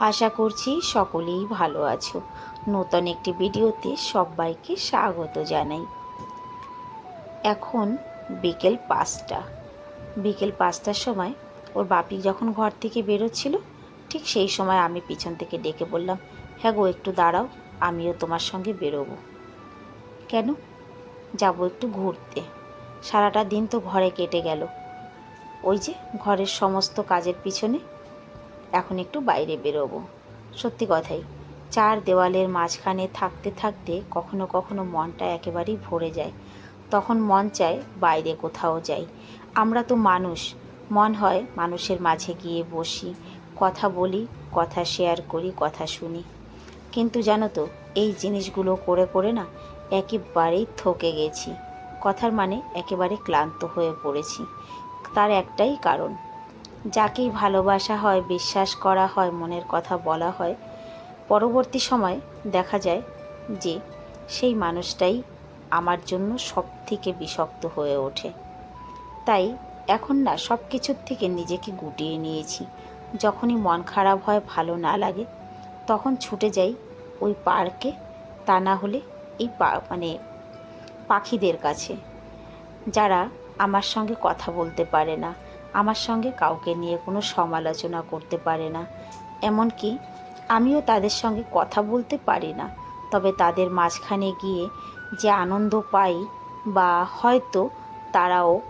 আশা করছি সকলেই ভালো আছো। নতুন একটি ভিডিওতে সবাইকে স্বাগত জানাই। এখন বিকেল পাঁচটা। বিকেল পাঁচটার সময় ওর বাপি যখন ঘর থেকে বেরোচ্ছিল, ঠিক সেই সময় আমি পিছন থেকে ডেকে বললাম হ্যাঁ গো, একটু দাঁড়াও, আমিও তোমার সঙ্গে বেরোবো। কেন? যাব একটু ঘুরতে। সারাটা দিন তো ঘরে কেটে গেল। ওই যে ঘরের সমস্ত কাজের পিছনে এখন একটু বাইরে বেরোবো। সত্যি কথাই, চার দেওয়ালের মাঝখানে থাকতে থাকতে কখনো কখনো মনটা একেবারেই ভরে যায়। তখন মন চায় বাইরে কোথাও যাই। আমরা তো মানুষ, মন হয় মানুষের মাঝে গিয়ে বসি, কথা বলি, কথা শেয়ার করি, কথা শুনি। কিন্তু জানো তো, এই জিনিসগুলো করে করে না একেবারেই থকে গেছি। কথার মানে একেবারে ক্লান্ত হয়ে পড়েছি। তার একটাই কারণ যাকেই ভালোবাসা হয়, বিশ্বাস করা হয়, মনের কথা বলা হয়, পরবর্তী সময় দেখা যায় যে সেই মানুষটাই আমার জন্য সব থেকে বিষাক্ত হয়ে ওঠে। তাই এখন না সব কিছুর থেকে নিজেকে গুটিয়ে নিয়েছি। যখনই মন খারাপ হয়, ভালো না লাগে, তখন ছুটে যাই ওই পার্কে, তা না হলে এই পা মানে পাখিদের কাছে, যারা আমার সঙ্গে কথা বলতে পারে না। আমার সঙ্গে কাউকে নিয়ে কোনো সমালোচনা করতে পারে না। এমনকি আমিও তাদের সঙ্গে কথা বলতে পারি না। তবে তাদের মাঝখানে গিয়ে যে আনন্দ পাই বা হয়তো তারাও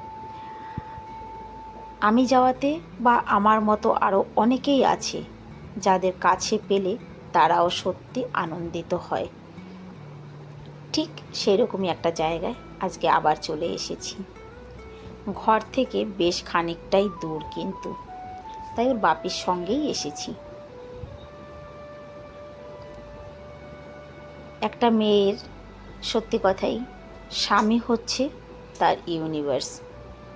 আমি যাওয়াতে বা আমার মতো আরও অনেকেই আছে যাদের কাছে পেলে তারাও সত্যি আনন্দিত হয়। ঠিক সেরকমই একটা জায়গায় আজকে আবার চলে এসেছি। ঘর থেকে বেশ খানিকটাই দূর কিন্তু। তাই ওর বাপির সঙ্গেই এসেছি। একটা মেয়ের সত্যি কথাই স্বামী হচ্ছে তার ইউনিভার্স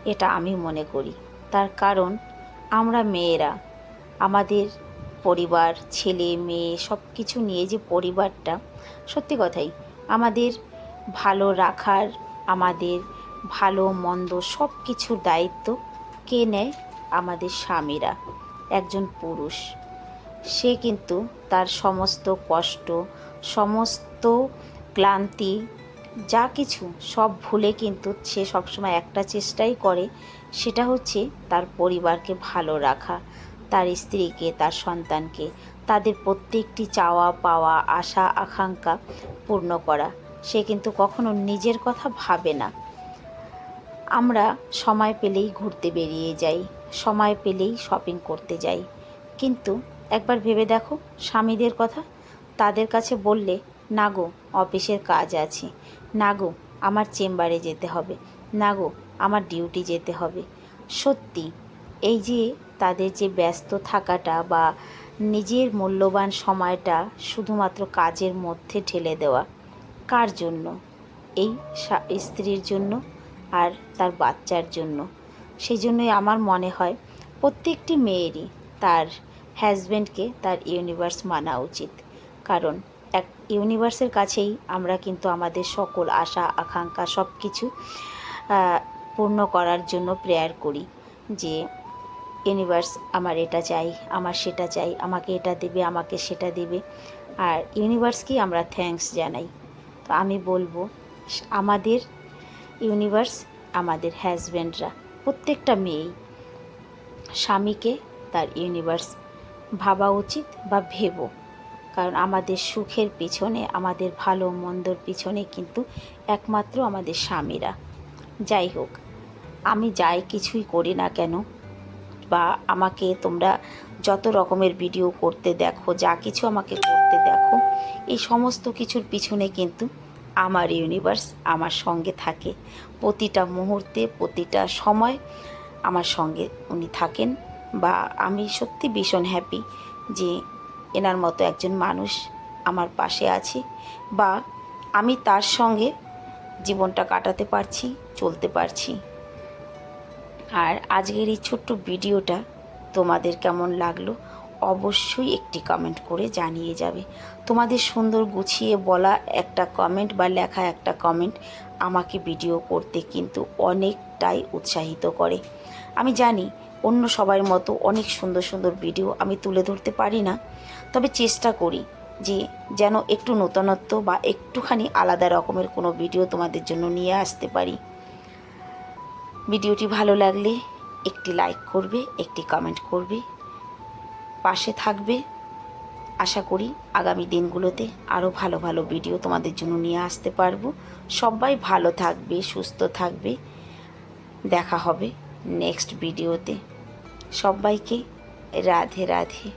এটা আমি মনে করি। তার কারণ আমরা মেয়েরা, আমাদের পরিবার, ছেলে, মেয়ে সব কিছু নিয়ে যে পরিবারটা, সত্যি কথাই আমাদের ভালো রাখার, আমাদের ভালো, মন্দ সব কিছুর দায়িত্ব কে নেয়? আমাদের স্বামীরা। একজন পুরুষ। সে কিন্তু তার সমস্ত কষ্ট, সমস্ত ক্লান্তি, যা কিছু সব ভুলে কিন্তু সে সবসময় একটা চেষ্টাই করে, সেটা হচ্ছে তার পরিবারকে ভালো রাখা, তার স্ত্রীকে, তার সন্তানকে, তাদের প্রত্যেকটি চাওয়া পাওয়া, আশা, আকাঙ্ক্ষা পূর্ণ করা। সে কিন্তু কখনো নিজের কথা ভাবে না। আমরা সময় পেলেই ঘুরতে বেরিয়ে যাই, সময় পেলেই শপিং করতে যাই। কিন্তু একবার ভেবে দেখো, স্বামীদের কথা? তাদের কাছে বললে, না গো, অফিসের কাজ আছে। না গো, আমার চেম্বারে যেতে হবে। না গো, আমার ডিউটি যেতে হবে। সত্যি, এই যে তাদের যে ব্যস্ত থাকাটা বা নিজের মূল্যবান সময়টা শুধুমাত্র কাজের মধ্যে ঠেলে দেওয়া, কার জন্য? এই স্ত্রীর জন্য? আর তার বাচ্চার জন্য। সেই জন্যই আমার মনে হয় প্রত্যেকটি মেয়েরই তার হাজব্যান্ডকে তার ইউনিভার্স মানা উচিত। কারণ এক ইউনিভার্সের কাছেই আমরা কিন্তু আমাদের সকল আশা, আকাঙ্ক্ষা সব কিছু পূর্ণ করার জন্য প্রেয়ার করি যে ইউনিভার্স আমার এটা চাই, আমার সেটা চাই, আমাকে এটা দেবে, আমাকে সেটা দেবে। আর ইউনিভার্সকেই আমরা থ্যাঙ্কস জানাই। তো আমি বলব, আমাদের ইউনিভার্স আমাদের হাজব্যান্ডরা প্রত্যেকটা মেয়েই। স্বামীকে তার ইউনিভার্স ভাবা উচিত বা ভেবো। কারণ আমাদের সুখের পিছনে, আমাদের ভালো মন্দর পিছনে কিন্তু একমাত্র আমাদের স্বামীরা। যাই হোক, আমি যাই কিছুই করি না কেন, বা আমাকে তোমরা যত রকমের ভিডিও করতে দেখো, যা কিছু আমাকে করতে দেখো, এই সমস্ত কিছুর পিছনে কিন্তু আমার ইউনিভার্স আমার সঙ্গে থাকে। প্রতিটা মুহূর্তে, প্রতিটা সময় আমার সঙ্গে উনি থাকেন বা আমি সত্যি ভীষণ হ্যাপি যে এনার মতো একজন মানুষ আমার পাশে আছে বা আমি তার সঙ্গে জীবনটা কাটাতে পারছি, চলতে পারছি। আর আজকের এই ছোট্ট ভিডিওটা তোমাদের কেমন লাগল? অবশ্যই একটি কমেন্ট করে জানিয়ে যাবে। তোমাদের সুন্দর গুছিয়ে বলা একটা কমেন্ট বা লেখা একটা কমেন্ট আমাকে ভিডিও করতে কিন্তু অনেকটাই উৎসাহিত করে। আমি জানি অন্য সবার মতো অনেক সুন্দর সুন্দর ভিডিও আমি তুলে ধরতে পারি না, তবে চেষ্টা করি যে যেন একটু নতুনত্ব বা একটুখানি আলাদা রকমের কোনো ভিডিও তোমাদের জন্য নিয়ে আসতে পারি। ভিডিওটি ভালো লাগলে একটি লাইক করবে, একটি কমেন্ট করবে। পাশে থাকবে। আশা করি আগামী দিনগুলোতে আরও ভালো ভালো ভিডিও তোমাদের জন্য নিয়ে আসতে পারব। সবাই ভালো থাকবে, সুস্থ থাকবে। দেখা হবে নেক্সট ভিডিওতে সবাইকে রাধে রাধে।